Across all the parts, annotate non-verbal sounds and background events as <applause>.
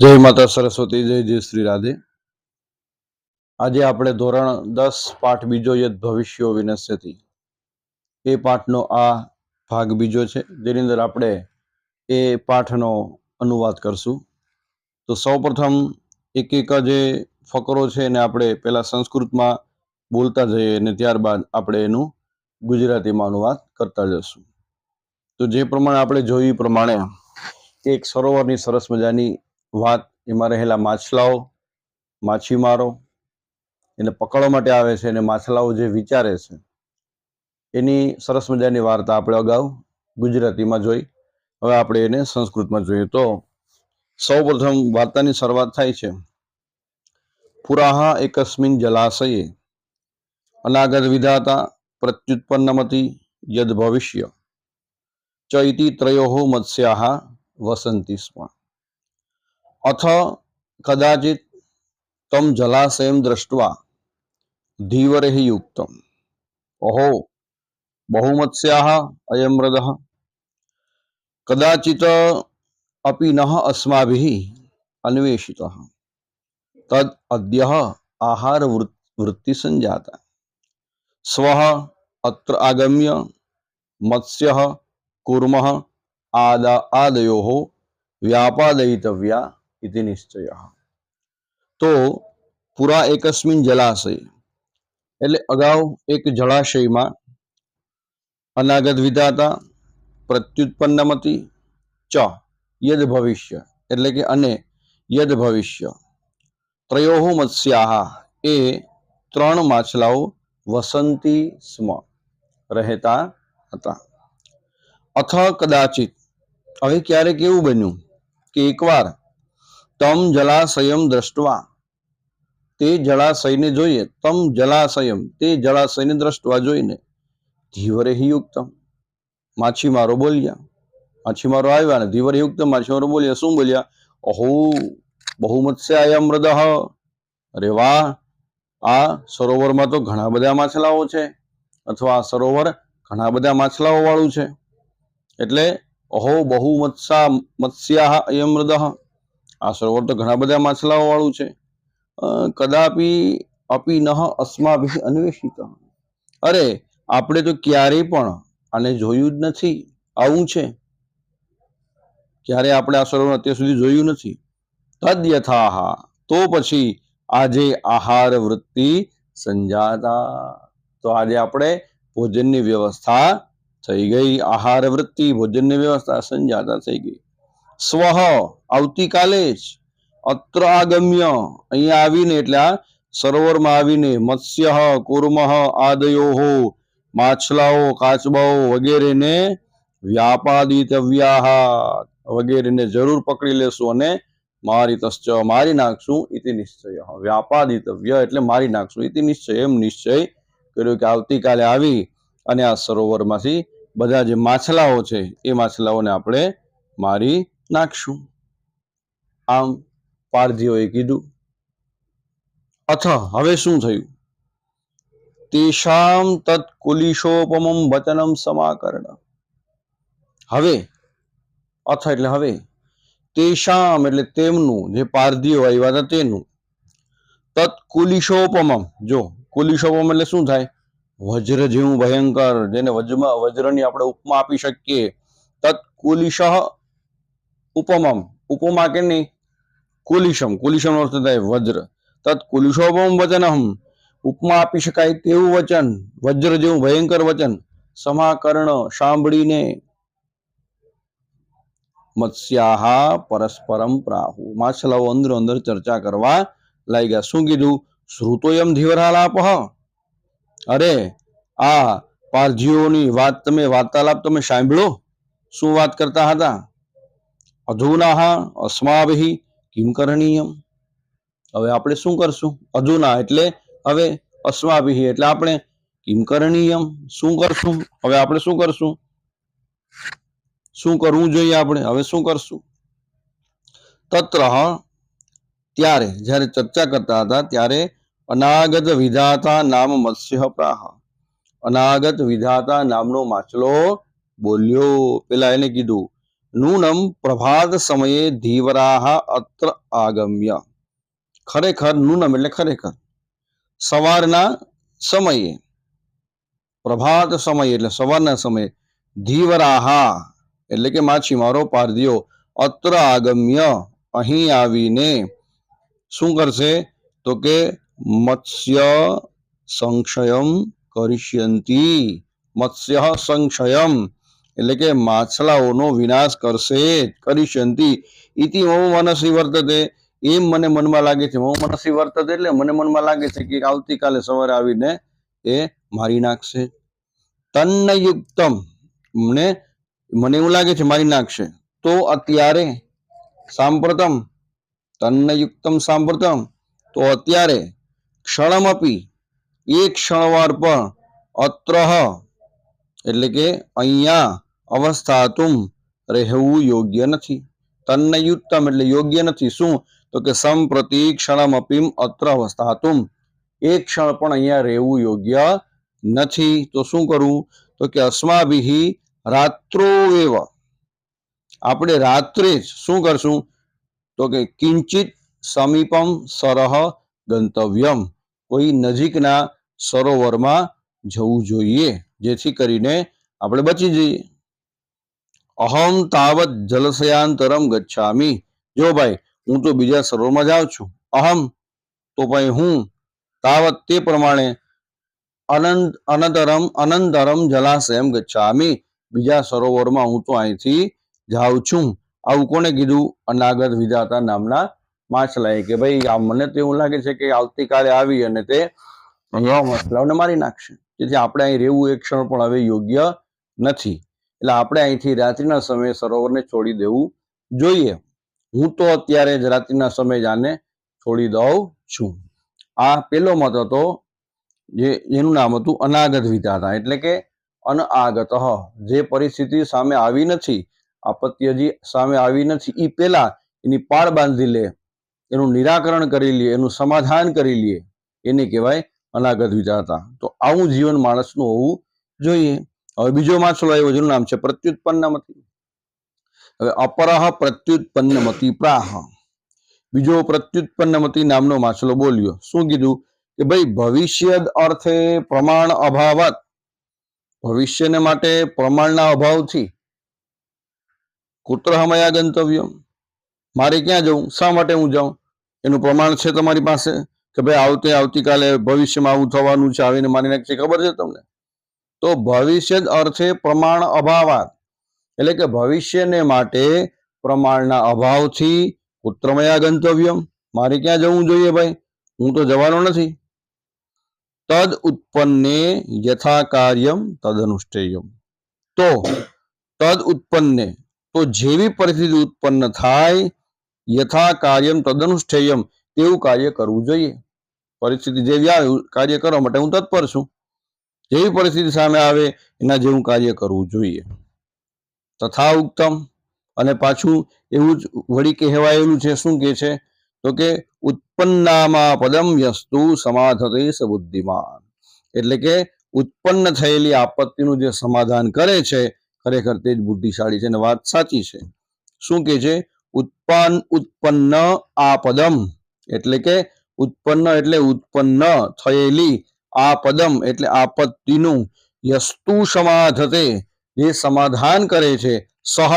જય માતા સરસ્વતી, જય જય શ્રી રાધે. આજે આપણે ધોરણ દસ પાઠ બીજો યદ ભવિષ્યો વિનશ્યથી એ પાઠનો આ ભાગ બીજો છે, જેની અંદર આપણે એ પાઠનો અનુવાદ કરશું. તો સૌપ્રથમ એક એક જે ફકરો છે એને આપણે પહેલા સંસ્કૃતમાં બોલતા જઈએ અને ત્યારબાદ આપણે એનું ગુજરાતીમાં અનુવાદ કરતા જશું. તો જે પ્રમાણે આપણે જોયું પ્રમાણે એક સરોવરની સરસ મજાની વાત એમાં રહેલા માછલાઓ, માછીમારો એને પકડવા માટે આવે છે અને માછલાઓ જે વિચારે છે, એની સરસ મજાની વાર્તા આપણે અગાઉ ગુજરાતીમાં જોઈ. હવે આપણે એને સંસ્કૃતમાં જોઈએ તો સૌપ્રથમ વાર્તાની શરૂઆત થાય છે. પુરાહ એકસ્મિન જલાશયે, અનાગત વિધાતા પ્રત્યુત્પન્નમતી યદ ભવિષ્ય ચ ઇતિ ત્રયો મત્સ્યા વસંતી સ્મ. અથ કદાચિત તમ જલાશયમ દ્રષ્ટવા ધીવરે યુક્તમ અહો બહુમત્સ્યા અયમ મૃદ કદાચિત અપી નઃ અસ્માભિः અન્વેષિત તદ અદ્ય આહાર વૃત્તિ સંજાતા સ્વ અત્ર આગમ્ય મત્સ્ય કુર્મઃ આદા આદયો ઇતિ નિશ્ચય તો પુરા એકસ્મિન જલાશય એટલે અગાઉ એક જળાશયમાં અનાગત વિધાતા પ્રત્યુત્પન્નમતી ચ યદ ભવિષ્ય એટલે કે અને યદ ભવિષ્ય ત્રયો મત્સ્યા એ ત્રણ માછલાઓ વસંતી સ્મ રહેતા હતા અથ કદાચિત હવે ક્યારેક એવું બન્યું કે એકવાર તમ જલાશયમ દ્રષ્ટવા. તે જળાશયને જોઈએ, તમ જલાશયમ, તે જળાશયને દ્રષ્ટવા જોઈને ધીવરે યુક્તમ માછીમારો બોલ્યા. માછીમારો આવ્યા ને ધીવરે યુક્તમ માછીમારો બોલ્યા, શું બોલ્યા? અહો બહુમત્સ્યાય મૃદ અરે વાહ, આ સરોવરમાં તો ઘણા બધા માછલાઓ છે. અથવા આ સરોવર ઘણા બધા માછલાઓ વાળું છે. એટલે અહો બહુ મત્સા મત્સ્યા અયમ મૃદ આ સરોવર તો ઘણા બધા માછલાઓ વાળું છે કદાપી અપી નહ અસ્માભિ અન્વેષિત. અરે, આપણે તો ક્યારેય પણ આને જોયું જ નથી. આવું છે. ક્યારે આપણે આ સરોવર અત્યાર સુધી જોયું નથી. તદ યથાહ. તો પછી આજે આહાર વૃત્તિ સંજાતા. તો આજે આપણે ભોજનની વ્યવસ્થા થઈ ગઈ. આહાર વૃત્તિ, ભોજનની વ્યવસ્થા સંજાતા થઈ ગઈ. સ્વ, આવતીકાલે જ અત્ર આગમ્ય. અહીંયા આવીને એટલે આ સરોવરમાં આવીને મત્સ્ય, કુર્મઃ, આદયો, માછલાઓ, કાચબાઓ વગેરેને વ્યાપાદિતવ્યા વગેરેને જરૂર પકડી લેશું અને મારી તશ્ચ મારી નાખશું ઇતિ નિશ્ચય. વ્યાપાદિતવ્ય એટલે મારી નાખશું ઇતિ નિશ્ચય. એમ નિશ્ચય કર્યો કે આવતીકાલે આવી અને આ સરોવરમાંથી બધા જે માછલાઓ છે, એ માછલાઓને આપણે મારી નાખશું. આમ પારધીઓએ કીધું, અથ, હવે શું થયું? તેષામ તત્કુલિશોપમમ વચનમ સમાકરણ. હવે, અથ એટલે હવે, તેષામ એટલે તેમનું, જે પારધીઓ આવ્યા હતા તેનું. તત્કુલિશોપમમ જો, કુલિશોપમ એટલે શું થાય? વજ્ર જેવું ભયંકર, જેને વજ્રમાં વજ્રની આપણે ઉપમા આપી શકીએ. તત્ કુલિશ ઉપમમ, ઉપમા કે નહીં? કુલિશમ કુલિશમ નો અર્થ થાય વજ્ર. તત કુલિશોપમ વચનમ ઉપમા આપી શકાય તેવું વચન, વજ્ર જેવું ભયંકર વચન. સમાકર્ણ સાંભળીને મત્સ્યાહા પરસ્પરમ પ્રાહુ. માછલાઓ અંદર અંદર ચર્ચા કરવા લાગ્યા. શું કીધું? શ્રુતોયમ ધીવરાલાપ. અરે, આ પારજીઓની વાત તમે, વાર્તાલાપ તમે સાંભળો? શું વાત કરતા હતા? અધુનાહ અસ્માભિ કિમ કરણીયમ. હવે આપણે શું કરશું? અધુના એટલે હવે અસ્માભિ એટલે આપણે કિમ કરણીયમ. શું કરશું? હવે આપણે શું કરશું? શું કરવું જોઈએ આપણે? હવે શું કરશું? તત્ર ત્યારે જ્યારે ચર્ચા કરતા હતા ત્યારે અનાગત વિધાતા નામ મત્સ્ય પ્રાહ. અનાગત વિધાતા નામનો માછલો બોલ્યો. પેલા એને કીધું નૂનમ પ્રભાત સમયે ધીવરાહ અત્ર આગમ્ય ખરેખર નૂનમ એટલે ખરેખર સવારના સમયે પ્રભાત સમયે એટલે સવારના સમયે ધીવરાહા એટલે કે માછીમારો પારધીઓ અત્ર આગમ્ય અહીં આવીને શું કરશે તો કે મત્સ્ય સંશયમ કરિષ્યંતી મત્સ્ય સંશયમ એટલે કે માછલાઓનો વિનાશ કરશે કરિષ્યંતી ઇતિ મમ મનસી વર્તતે. એમ મને મનમાં લાગે છે. મમ મનસી વર્તતે એટલે મને મનમાં લાગે છે કે આવતીકાલે સવારે આવીને એ મારી નાખશે. તન્નયુક્તમ. મને મને એવું લાગે છે મારી નાખશે. તો અત્યારે સાંપ્રતમ. તન્નયુક્તમ સાંપ્રતમ. તો અત્યારે ક્ષણમપી. એક ક્ષણવાર પણ અત્ર એટલે કે અહીંયા અવસ્થાતુમ રહેવું યોગ્ય નથી. તન્નયુત્તમ એટલે યોગ્ય નથી. શું? તો કે સંપ્રતિ ક્ષણમપીમ અત્ર અવસ્થાતુમ. એક ક્ષણ પણ અહીંયા રહેવું યોગ્ય નથી. તો શું કરવું તો કે અસ્માભિહી રાત્રો એવ. આપણે રાત્રે જ શું કરશું? તો કે કિંચિત સમીપમ સરહ ગંતવ્યમ. કોઈ નજીકના સરોવરમાં જવું જોઈએ. જેથી કરીને આપણે બચી જઈએ. અહમ તાવત જલશયાંતરમ ગચ્છામી. જો ભાઈ, હું તો બીજા સરોવરમાં જાઉં છું. અહમ, તો ભાઈ હું તાવત તે પ્રમાણે અનંત, અનંતરમ અનંતરમ જલાશયમ ગચ્છામી. બીજા સરોવરમાં હું તો અહીંથી જાઉં છું. આવું કોને કીધું? અનાગત વિધાતા નામના માછલાએ કે ભાઈ, આ મને તો એવું લાગે છે કે આવતીકાલે આવી અને તે માછલાઓને મારી નાખશે. તેથી આપણે અહીં રહેવું એક ક્ષણ પણ હવે યોગ્ય નથી. એટલે આપણે અહીંથી રાત્રિના સમયે સરોવરને છોડી દેવું જોઈએ. હું તો અત્યારે જ રાત્રિના સમયે જ આને છોડી દઉં છું. આ પેલો મત હતો જે એનું નામ હતું અનાગત વિધાતા એટલે કે અનઆગત જે પરિસ્થિતિ સામે આવી નથી આપત્તિ હજી સામે આવી નથી એ પહેલા એની પાળ બાંધી લે, એનું નિરાકરણ કરી લે, એનું સમાધાન કરી લે, એને કહેવાય અનાગત વિધાતા તો આવું જીવન માણસનું હોવું જોઈએ. હવે બીજો માછલો આવ્યો જેનું નામ છે પ્રત્યુત્પન્નમતી. હવે અપરહ પ્રત્યુત્પન્નમતી પ્રાહ. બીજો પ્રત્યુત્પન્નમતી નામનો માછલો બોલ્યો. શું કીધું? કે ભાઈ ભવિષ્ય અર્થે પ્રમાણ અભાવત. ભવિષ્યને માટે પ્રમાણના અભાવથી. કુત્ર હમયા ગંતવ્ય મારે ક્યાં જવું? શા માટે હું જાઉં? એનું પ્રમાણ છે તમારી પાસે? કે ભાઈ આવતે આવતીકાલે ભવિષ્યમાં આવું થવાનું છે આવીને માની નાખશે? ખબર છે તમને? તો ભવિષ્ય જ અર્થે પ્રમાણ અભાવાત એટલે કે ભવિષ્યને માટે પ્રમાણના અભાવથી પુત્રમયા ગંતવ્યમ. મારે ક્યાં જવું જોઈએ ભાઈ? હું તો જવાનો નથી. તદ ઉત્પન્ને યથા કાર્યમ તદનુષ્ઠેયમ તો તદ ઉત્પન્ને, તો જેવી પરિસ્થિતિ ઉત્પન્ન થાય યથા કાર્યમ તદનુષ્ઠેયમ તેવું કાર્ય કરવું જોઈએ. પરિસ્થિતિ જેવી આવે કાર્ય કરવા માટે હું તત્પર છું. જેવી પરિસ્થિતિ સામે આવે, એના જેવું કાર્ય કરવું જોઈએ. તથા ઉત્તમ અને પાછું એવું જ વળી કહેવાયેલું છે, શું કે છે? તો કે ઉત્પન્નામાં પદમ યસ્તુ સમાધતે સબુદ્ધિમાન બુદ્ધિમાન. એટલે કે ઉત્પન્ન થયેલી આપત્તિનું જે સમાધાન કરે છે, ખરેખર તે જ બુદ્ધિશાળી છે અને વાત સાચી છે. શું કે છે? ઉત્પન્ન ઉત્પન્ન આપદમ એટલે કે ઉત્પન્ન એટલે ઉત્પન્ન થયેલી આ પદમ એટલે આપત્તિનું યસ્તુ સમાધતે, જે સમાધાન કરે છે, સહ,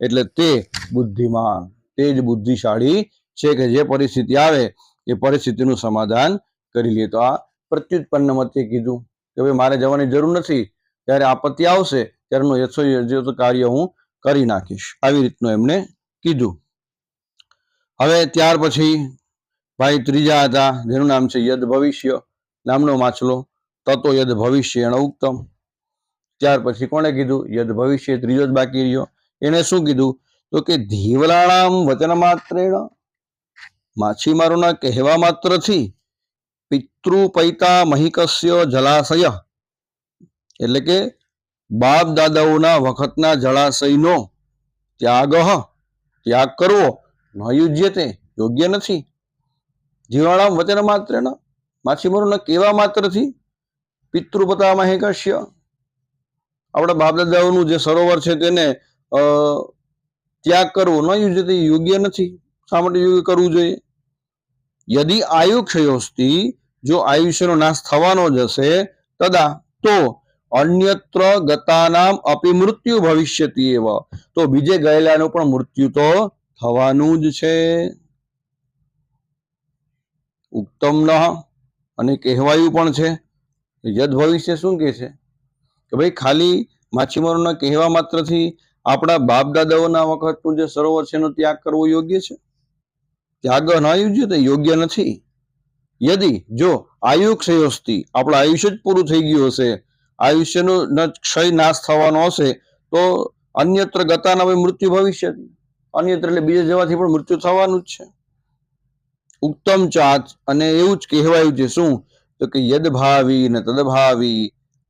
એટલે તે બુદ્ધિમાન. તે જ બુદ્ધિશાળી છે કે જે પરિસ્થિતિ આવે, એ પરિસ્થિતિનું સમાધાન કરી લે. તો આ પ્રત્યુત્પન્ન મતે કીધું કે ભાઈ, મારે જવાની જરૂર નથી. જ્યારે આપત્તિ આવશે ત્યારનું યથોયોગ્ય કાર્ય હું કરી નાખીશ. આવી રીતનું એમને કીધું. હવે ત્યાર પછી ભાઈ ત્રીજા હતા, જેનું નામ છે યદ ભવિષ્ય. નામનો માછલો, તતો યદ ભવિષ્ય એણે ઉત્તમ ત્યાર પછી કોણે કીધું? યદ ભવિષ્ય ત્રીજો જ બાકી રહ્યો. એને શું કીધું? તો કે ધીવલાણામ વચન માત્રેણ. માછીમારોના કહેવા માત્રથી પિતૃ પૈતા મહિકસ્ય જલાશય. એટલે કે બાપ દાદાઓના વખતના જળાશયનો ત્યાગ ત્યાગ કરવો ન યુજ્ય તે યોગ્ય નથી. જીવાણામ વચન માત્ર માછીમારોના કેવા માત્રથી પિતૃપતામાં હે કશ્ય. આપણા બાપદાદાઓનું જે સરોવર છે તેને ત્યાગ કરવો ન યુજ્યતે તે યોગ્ય નથી. શા માટે યોગ્ય કરવું જોઈએ? યદિ આયુ ક્ષયોસ્તી, જો આયુષ્યનો નાશ થવાનો જ હશે, તદા તો અન્યત્ર ગતાનામ અપી મૃત્યુ ભવિષ્યતિ એવ. તો બીજે ગયેલાનું પણ મૃત્યુ તો થવાનું જ છે. ઉત્તમ ન. અને કહેવાયું પણ છે યદ ભવિષ્ય શું કહે છે? કે ભાઈ ખાલી માછીમારોના કહેવા માત્રથી આપણા બાપ દાદાઓના વખતનું જે સરોવર છે એનો ત્યાગ કરવો યોગ્ય છે? ત્યાગ ન યોગ્ય તે યોગ્ય નથી. યદિ જો આયુ ક્ષયોસ્તિ આપણું આયુષ્ય જ પૂરું થઈ ગયું હશે, આયુષ્યનો ક્ષય નાશ થવાનો હશે, તો અન્યત્ર ગતાના મૃત્યુ ભવિષ્ય અન્યત્ર એટલે બીજે જવાથી પણ મૃત્યુ થવાનું જ છે. ઉત્તમ ચાચ અને એવું જ કહેવાયું છે શું? તો કે યદ ભાવી ને તદ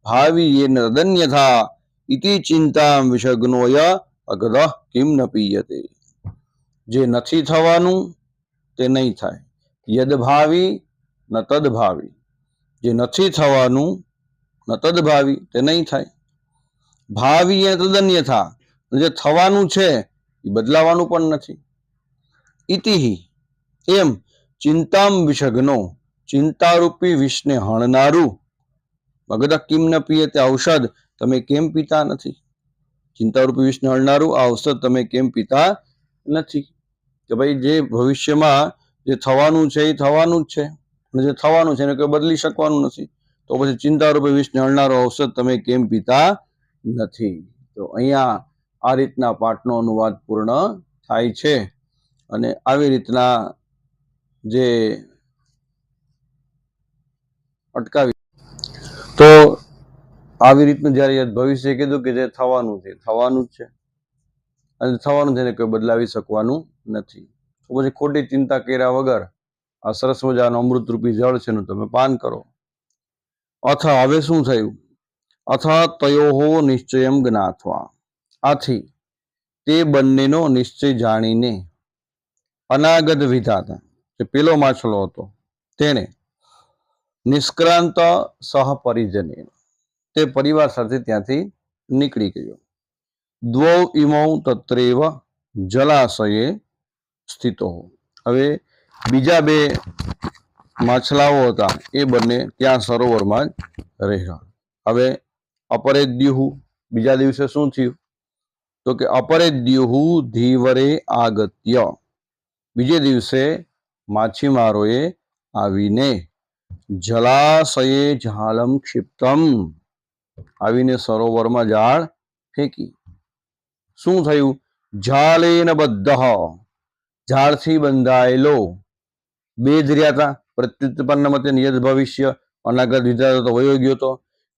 ભાવી એ તદન્યથા ઇતિ ચિંતા વિષગ્નોય અગદ કિમ ન પીયતે. જે નથી થવાનું તે નહીં થાય. યદ ભાવી ન તદભાવી જે નથી થવાનું ન તદભાવી તે નહીં થાય. ભાવી એ તદન્યથા. જે થવાનું છે એ બદલાવાનું પણ નથી. ઇતિહી. એમ ચિંતામ વિષગ્નો ચિંતારૂપી વિષને હણનારું. મગધ કિમ ન પીએ તે ઔષધ, તમે કેમ પીતા નથી? ચિંતારૂપી વિષને હણનારું, આ ઔષધ તમે કેમ પીતા નથી? કે ભાઈ, જે ભવિષ્યમાં જે થવાનું છે, એ થવાનું જ છે. અને જે થવાનું છે, એને કોઈ બદલી શકવાનું નથી. તો પછી ચિંતારૂપી વિષને હણનારો ઔષધ તમે કેમ પીતા નથી? તો અહીંયા આ રીતના પાઠનો અનુવાદ પૂર્ણ થાય છે. અને આવી રીતના જે અટકાવી તો આવી રીતનું જ્યારે ભવિષ્ય કીધું કે જે થવાનું છે, થવાનું જ છે. અને થવાનું છે કોઈ બદલાવી શકવાનું નથી. તો પછી ખોટી ચિંતા કર્યા વગર આ સરસ મજાનું અમૃતરૂપી જળ છે એનું તમે પાન કરો. અથ હવે શું થયું? અથ તયોહો નિશ્ચયમ જ્ઞાથવા આથી તે બંનેનો નિશ્ચય જાણીને અનાગત વિધાતા. જે પેલો માછલો હતો. તેણે નિષ્ક્રાંત સહપરિજને તે પરિવાર સાથે ત્યાંથી નીકળી ગયો. દ્વૌ ઇમૌ તત્રેવ જલાશયે સ્થિતો હવે બીજા બે માછલાઓ હતા એ બંને ત્યાં સરોવરમાં જ રહ્યા હવે અપરેદ્યુહુ બીજા દિવસે શું થયું? તો કે અપરેદ્યુહુ ધીવરે આગત્ય. બીજે દિવસે માછીમારોએ આવીને જલાશયે જાલમ ક્ષિપ્તમ આવીને સરોવરમાં જાળ ફેંકી. શું થયું? જાલેન બદ્ધ. ઝાડથી બંધાયેલો બે જ રહ્યા હતા પ્રત્યુત્પન્ન મતે નિયત ભવિષ્ય અનાગત વિધાતો તો વયો ગયો હતો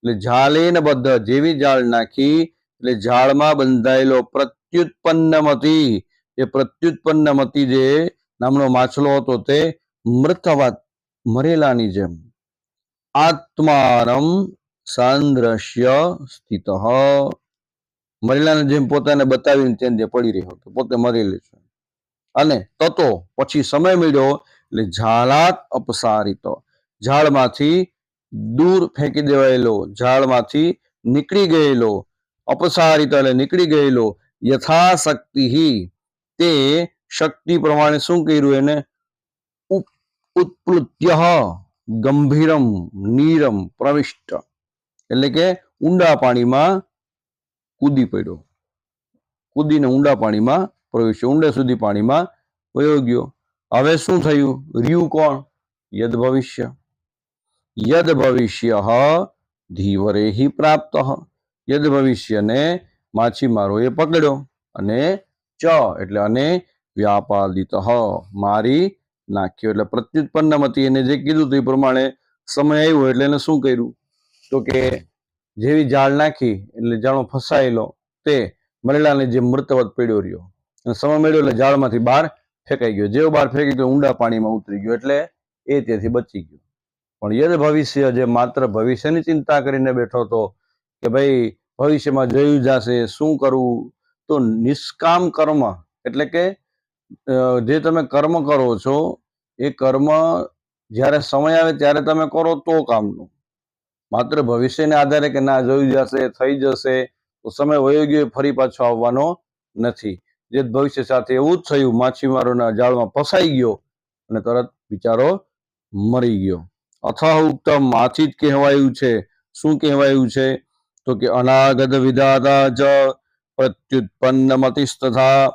એટલે ઝાલેન બદ્ધ, જેવી જાળ નાખી, એટલે ઝાડમાં બંધાયેલો પ્રત્યુત્પન્નમતી એ પ્રત્યુત્પન્નમતી જે નામનો માછલો હતો તે મૃતવત મરેલાની જેમ. આત્માનમ સાંદ્રશ્ય સ્થિત. મરેલાને જેમ પોતાને બતાવીને જે પડી રહ્યો હતો, પોતે મરેલી છે. અને તતો પછી સમય મળ્યો એટલે ઝાલાત અપસારિત. ઝાડમાંથી દૂર ફેંકી દેવાયેલો, ઝાડમાંથી નીકળી ગયેલો, અપસારિત એટલે નીકળી ગયેલો યથાશક્તિ તે શક્તિ પ્રમાણે શું કર્યું એને? ઉત્પ્લુત્ય ગંભીરમ નીરમ પ્રવિષ્ટ. એટલે કે ઊંડા પાણીમાં કૂદી પડ્યો. કૂદીને ઊંડા પાણીમાં પ્રવેશ્યો. ઊંડે સુધી પાણીમાં વયો ગયો. હવે શું થયું? રહ્યું કોણ? યદ ભવિષ્ય. યદ ભવિષ્ય ધીવરે હિ પ્રાપ્ત. યદ ભવિષ્યને માછીમારોએ પકડ્યો અને ચ, એટલે અને વ્યાપાદિત મારી નાખ્યો એટલે પ્રત્યુત્પન્નમતી એને જે કીધું હતું એ પ્રમાણે સમય આવ્યો એટલે એને શું કર્યું? તો કે જેવી જાળ નાખી એટલે જાણો ફસાયેલો તે મરેલાને જે મૃતવત પડ્યો રહ્યો. અને સમય મળ્યો એટલે જાળમાંથી બહાર ફેંકાઈ ગયો. જેવો બહાર ફેંકી ગયો, ઊંડા પાણીમાં ઉતરી ગયો એટલે એ ત્યાંથી બચી ગયો. પણ યદ ભવિષ્ય જે માત્ર ભવિષ્યની ચિંતા કરીને બેઠો હતો કે ભાઈ, ભવિષ્યમાં જોયું જશે, શું કરવું? તો નિષ્કામ કર્મ એટલે કે જે તમે કર્મ કરો છો, એ કર્મ જ્યારે સમય આવે ત્યારે તમે કરો તો કામનું. માત્ર ભવિષ્યને આધારે કે ના જોઈ જશે, થઈ જશે, તો સમય વયો ગયો ફરી પાછો આવવાનો નથી. જે ભવિષ્ય સાથે એવું જ થયું, માછીમારોના જાળમાં ફસાઈ ગયો અને તરત બિચારો મરી ગયો. અથા ઉત્તમ માછી જ કહેવાયું છે. શું કહેવાયું છે? તો કે અનાગત વિધાતા જ પ્રત્યુત્પન્ન મતિસ્તથા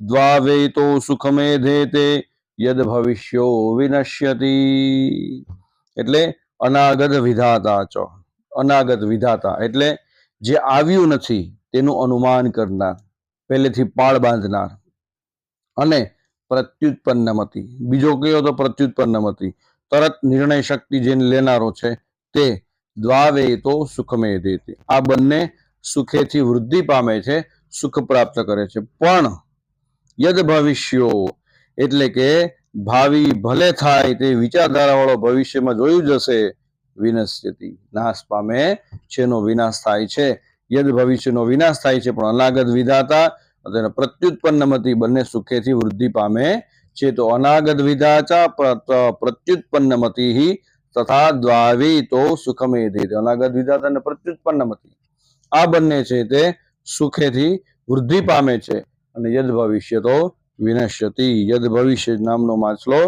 દ્વાવેતો સુખમેધે તે યદ ભવિષ્યો વિનશ્યતિ એટલે અનાગત વિધાતા ચ, અનાગત વિધાતા એટલે જે આવ્યું નથી તેનું અનુમાન કરનાર, પહેલેથી પાળ બાંધનાર અને પ્રત્યુત્પન્નમતી બીજો કયો તો પ્રત્યુત્પન્નમતી તરત નિર્ણય શક્તિ જેને લેનારો છે તે દ્વાવે તો સુખમે દેતી આ બંને સુખેથી વૃદ્ધિ પામે છે, સુખ પ્રાપ્ત કરે છે. પણ યદ ભવિષ્યો એટલે કે ભાવિ ભલે થાય તે વિચારધારા વાળો ભવિષ્યમાં જોયું જશે વિનશ્યતિ. નાશ પામે છે એનો વિનાશ થાય છે. યદ ભવિષ્યનો વિનાશ થાય છે પણ અનાગત વિધાતા અને પ્રત્યુત્પન્નમતી બંને સુખેથી વૃદ્ધિ પામે છે તો અનાગત વિધાતા પ્રત્યુત્પન્નમતી તથા દ્વાવી તો સુખમેધી અનાગત વિધાતા અને પ્રત્યુત્પન્નમતી આ બંને છે તે સુખેથી વૃદ્ધિ પામે છે. અને યદ ભવિષ્ય તો વિનશ્યતિ. યદ ભવિષ્ય નામનો માછલો,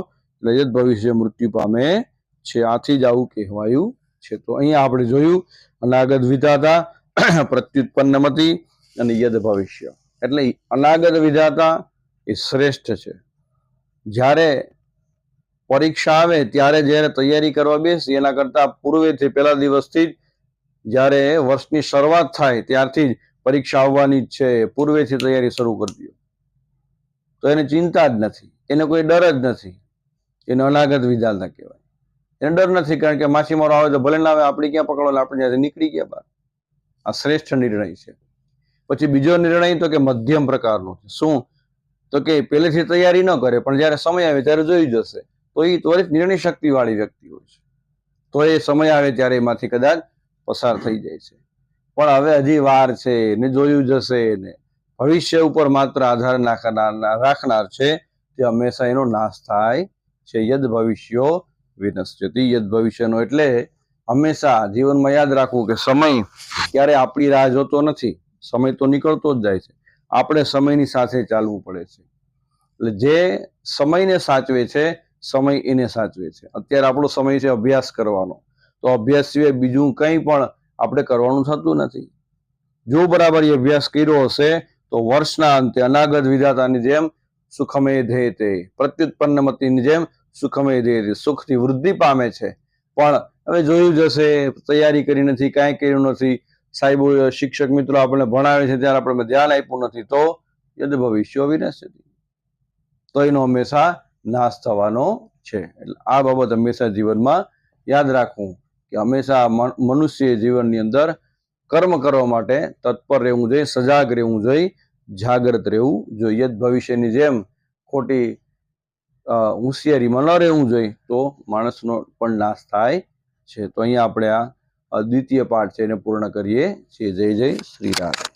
એટલે યદ ભવિષ્ય મૃત્યુ પામે છે. આથી જ આવું કહેવાયું છે. તો અહીંયા આપણે જોયું, અનાગત વિધાતા <clears throat> પ્રત્યુત્પન્નમતી અને યદ ભવિષ્ય. એટલે અનાગત વિધાતા એ શ્રેષ્ઠ છે. જ્યારે પરીક્ષા આવે, ત્યારે જ્યારે તૈયારી કરવા બેસી એના કરતાં પૂર્વેથી પહેલા દિવસથી જ જ્યારે વર્ષની શરૂઆત થાય, ત્યારથી જ પરીક્ષા આવવાની જ છે પૂર્વેથી તૈયારી શરૂ કરી દો તો એને ચિંતા જ નથી, એને કોઈ ડર જ નથી, એને અનાગત વિધાનતા કહેવાય. એને ડર નથી, કારણ કે માછીમારો આવે તો ભલે ના આવે, આપણે ક્યાં પકડવાનું આપણે ત્યાંથી નીકળી ગયા બહાર. આ શ્રેષ્ઠ નિર્ણય છે. પછી બીજો નિર્ણય તો કે મધ્યમ પ્રકારનો છે. શું? તો કે પહેલેથી તૈયારી ન કરે, પણ જ્યારે સમય આવે ત્યારે જોઈ જશે. તો એ ત્વરિત નિર્ણય શક્તિ વાળી વ્યક્તિ હોય છે. તો એ સમય આવે ત્યારે એમાંથી કદાચ પસાર થઈ જાય છે. પણ હવે હજી વાર છે ને જોયું જશે ને ભવિષ્ય ઉપર માત્ર આધાર નાખનાર રાખનાર છે તે હંમેશા એનો નાશ થાય છે. યદ ભવિષ્યો વિનશ્યતિ યદ ભવિષ્યનો એટલે હંમેશા જીવનમાં યાદ રાખવું કે સમય ક્યારે આપણી રાહ જોતો નથી. સમય તો નીકળતો જ જાય છે. આપણે સમયની સાથે ચાલવું પડે છે. એટલે જે સમયને સાચવે છે, સમય એને સાચવે છે. અત્યારે આપણો સમય છે અભ્યાસ કરવાનો. તો અભ્યાસ સિવાય બીજું કંઈ પણ આપણે કરવાનું થતું નથી. જો બરાબર એ અભ્યાસ કર્યો હશે, તો વર્ષના અંતે અનાગત વિધાતાની જેમ સુખમે ધ્યેય તે પ્રત્યુત્પન્નમતીની જેમ સુખમે તે, સુખથી વૃદ્ધિ પામે છે. પણ હવે જોયું જશે તૈયારી કરી નથી, કાંઈ કર્યું નથી. સાહેબો શિક્ષક મિત્રો આપણને ભણાવે છે, ત્યારે આપણે ધ્યાન આપ્યું નથી, તો યદ ભવિષ્ય વિનશ્યતિ તો એનો હંમેશા નાશ થવાનો છે. એટલે આ બાબત હંમેશા જીવનમાં યાદ રાખવું. કે હંમેશા મન- મનુષ્ય જીવનની અંદર કર્મ કરવા માટે તત્પર રહેવું જોઈએ, સજાગ રહેવું જોઈએ, જાગ્રત રહેવું જોઈએ. ભવિષ્યની જેમ ખોટી હોશિયારીમાં ન રહેવું જોઈએ, તો માણસનો પણ નાશ થાય છે. તો અહીંયા આપણે આ દ્વિતીય પાઠ છે એને પૂર્ણ કરીએ છીએ. જય જય શ્રી રામ.